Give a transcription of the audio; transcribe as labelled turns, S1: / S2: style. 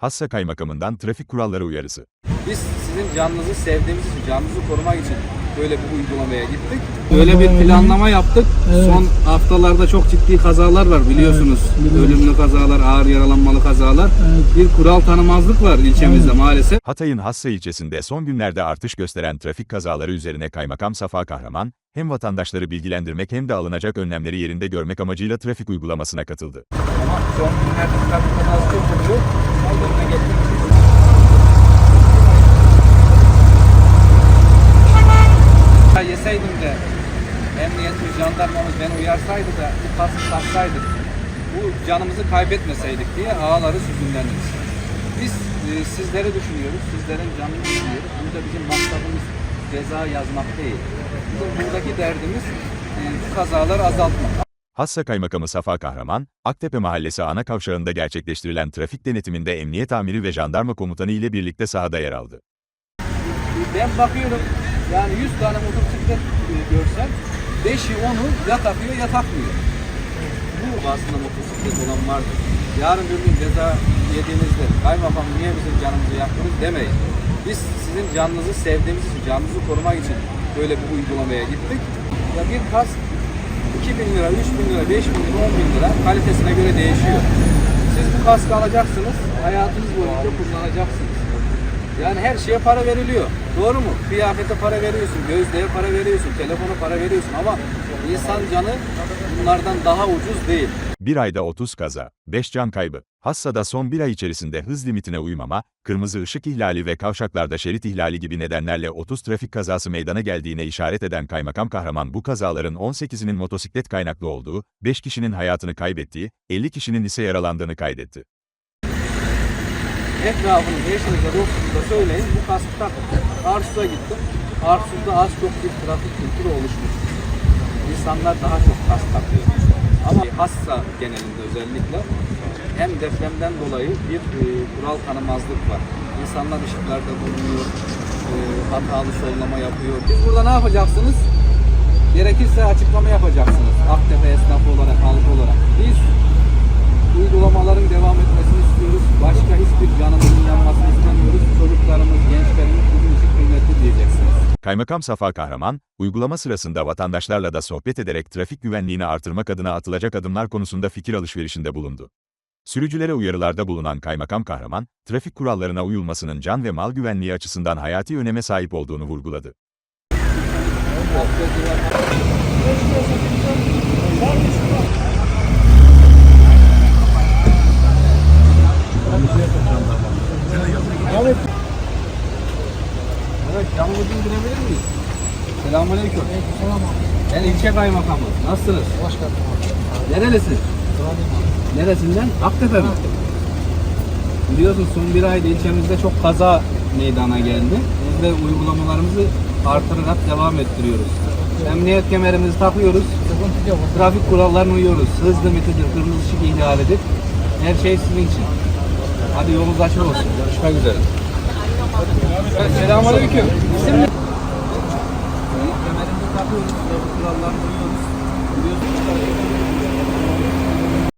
S1: Hassa Kaymakamından trafik kuralları uyarısı.
S2: Biz sizin canınızı sevdiğimiz için, canınızı korumak için böyle bir uygulamaya gittik. Böyle bir planlama yaptık.
S3: Evet.
S2: Son haftalarda çok ciddi kazalar var biliyorsunuz.
S3: Evet, biliyorum.
S2: Ölümlü kazalar, ağır yaralanmalı kazalar.
S3: Evet.
S2: Bir kural tanımazlık var ilçemizde maalesef.
S1: Hatay'ın Hassa ilçesinde son günlerde artış gösteren trafik kazaları üzerine Kaymakam Safa Kahraman, hem vatandaşları bilgilendirmek hem de alınacak önlemleri yerinde görmek amacıyla trafik uygulamasına katıldı.
S2: Ama son günlerde trafik kazası çok oluyor. Önüne geçmek için Ya yeseydim de emniyetimiz, jandarmamız beni uyarsaydı da bu kaskı taksaydık, bu canımızı kaybetmeseydik diye ağları süzümlendiniz. Biz e, sizleri düşünüyoruz, sizlerin canını düşünüyoruz. Burada bizim maksadımız ceza yazmak değil. Bizim buradaki derdimiz e, bu kazaları azaltmak.
S1: Hassa Kaymakamı Safa Kahraman, Aktepe Mahallesi ana kavşağında gerçekleştirilen trafik denetiminde emniyet amiri ve jandarma komutanı ile birlikte sahada yer aldı.
S2: Ben bakıyorum yani 100 tane motosiklet e, görsem 5'i 10'u ya takıyor ya takmıyor. Bu aslında motosiklet olan vardır. Yarın bir gün ceza yediğinizde kaymakam niye bizim canımızı yaktınız demeyin. Biz sizin canınızı sevdiğimiz için, canınızı korumak için böyle bir uygulamaya gittik. Ya bir kask 2000 lira, 3000 lira, 5000 lira, 10 bin lira kalitesine göre değişiyor. Siz bu kaskı alacaksınız, hayatınız boyunca kullanacaksınız. Yani her şeye para veriliyor. Doğru mu? Kıyafete para veriyorsun, gözlüğe para veriyorsun, telefona para veriyorsun ama insan canı bunlardan daha ucuz değil.
S1: Bir ayda 30 kaza, 5 can kaybı. Hassa'da son bir ay içerisinde hız limitine uymama, kırmızı ışık ihlali ve kavşaklarda şerit ihlali gibi nedenlerle 30 trafik kazası meydana geldiğine işaret eden Kaymakam Kahraman bu kazaların 18'inin motosiklet kaynaklı olduğu, 5 kişinin hayatını kaybettiği, 50 kişinin ise yaralandığını kaydetti.
S2: Etrafınızda, eşinize, dostunuza söyleyin bu kaskı takın. Gittim. Arsus'ta az çok bir trafik kültürü oluşmuş. İnsanlar daha çok kask takıyor. Ama hassa genelinde özellikle hem depremden dolayı bir e, kural tanımazlık var. İnsanlar ışıklarda bulunuyor, e, hatalı sollama yapıyor. Biz burada ne yapacaksınız? Gerekirse açıklama yapacaksınız. Aktepe esnafı olarak, halk olarak.
S1: Kaymakam Safa Kahraman, uygulama sırasında vatandaşlarla da sohbet ederek trafik güvenliğini artırmak adına atılacak adımlar konusunda fikir alışverişinde bulundu. Sürücülere uyarılarda bulunan Kaymakam Kahraman, trafik kurallarına uyulmasının can ve mal güvenliği açısından hayati öneme sahip olduğunu vurguladı.
S2: İndirebilir miyiz? Selamünaleyküm. Ben ilçe kaymakamı. Nasılsınız?
S3: Hoş geldin.
S2: Nerelisin? Neresinden? Aktepe mi? Biliyorsun son bir ayda ilçemizde çok kaza meydana geldi. Biz de uygulamalarımızı artırarak devam ettiriyoruz. Emniyet kemerimizi takıyoruz. Trafik kurallarına uyuyoruz. Hız limitidir, kırmızı ışık ihlalidir. Her şey sizin için. Hadi yolunuz açık olsun. Görüşmek üzere. Selamünaleyküm. İsim ne? Kemerimizi takıyoruz, kurallarına uyuyoruz. Biliyorsunuz